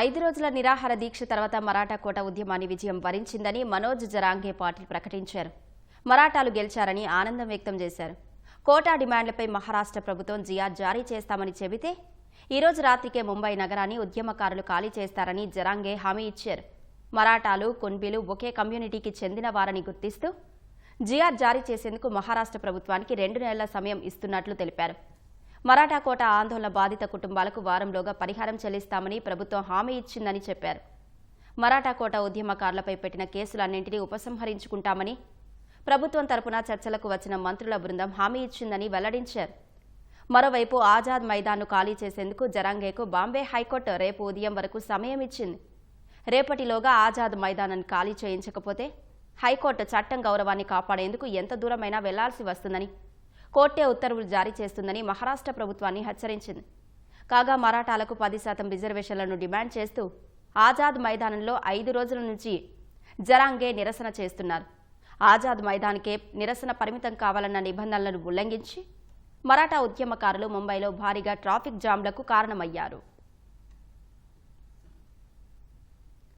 ఐదు రోజుల నిరాహార దీక్ష తర్వాత మరాఠా కోట ఉద్యమాన్ని విజయం వరించిందని మనోజ్ జరాంగే పాటిల్ ప్రకటించారు. మరాఠాలు గెలిచారని ఆనందం వ్యక్తం చేశారు. కోటా డిమాండ్లపై మహారాష్ట్ర ప్రభుత్వం జియా జారీ చేస్తామని చెబితే ఈ రోజు రాత్రికే ముంబై నగరాన్ని ఉద్యమకారులు ఖాళీ చేస్తారని జరాంగే హామీ ఇచ్చారు. మరాఠాలు కున్బీలు ఒకే కమ్యూనిటీకి చెందిన వారని గుర్తిస్తూ జిఆర్ జారీ చేసేందుకు మహారాష్ట్ర ప్రభుత్వానికి రెండు నెలల సమయం ఇస్తున్నట్లు తెలిపారు. మరాఠా కోట ఆందోళన బాధిత కుటుంబాలకు వారంలోగా పరిహారం చెల్లిస్తామని ప్రభుత్వం హామీ ఇచ్చిందని చెప్పారు. మరాఠా కోట ఉద్యమకారులపై పెట్టిన కేసులన్నింటినీ ఉపసంహరించుకుంటామని ప్రభుత్వం తరపున చర్చలకు వచ్చిన మంత్రుల బృందం హామీ ఇచ్చిందని వెల్లడించారు. మరోవైపు ఆజాద్ మైదాన్ను ఖాళీ చేసేందుకు జరాంగేకు బాంబే హైకోర్టు రేపు ఉదయం వరకు సమయం ఇచ్చింది. రేపటిలోగా ఆజాద్ మైదానాన్ని ఖాళీ చేయించకపోతే హైకోర్టు చట్టం గౌరవాన్ని కాపాడేందుకు ఎంత దూరమైనా వెళ్ళాల్సి వస్తుందని కోర్టే ఉత్తర్వులు జారీ చేస్తుందని మహారాష్ట్ర ప్రభుత్వాన్ని హెచ్చరించింది. కాగా మరాఠాలకు పది శాతం రిజర్వేషన్లను డిమాండ్ చేస్తూ ఆజాద్ మైదానంలో ఐదు రోజుల నుంచి జరాంగే నిరసన చేస్తున్నారు. ఆజాద్ మైదాన్కే నిరసన పరిమితం కావాలన్న నిబంధనలను ఉల్లంఘించి మరాఠా ఉద్యమకారులు ముంబైలో భారీగా ట్రాఫిక్ జామ్లకు కారణమయ్యారు.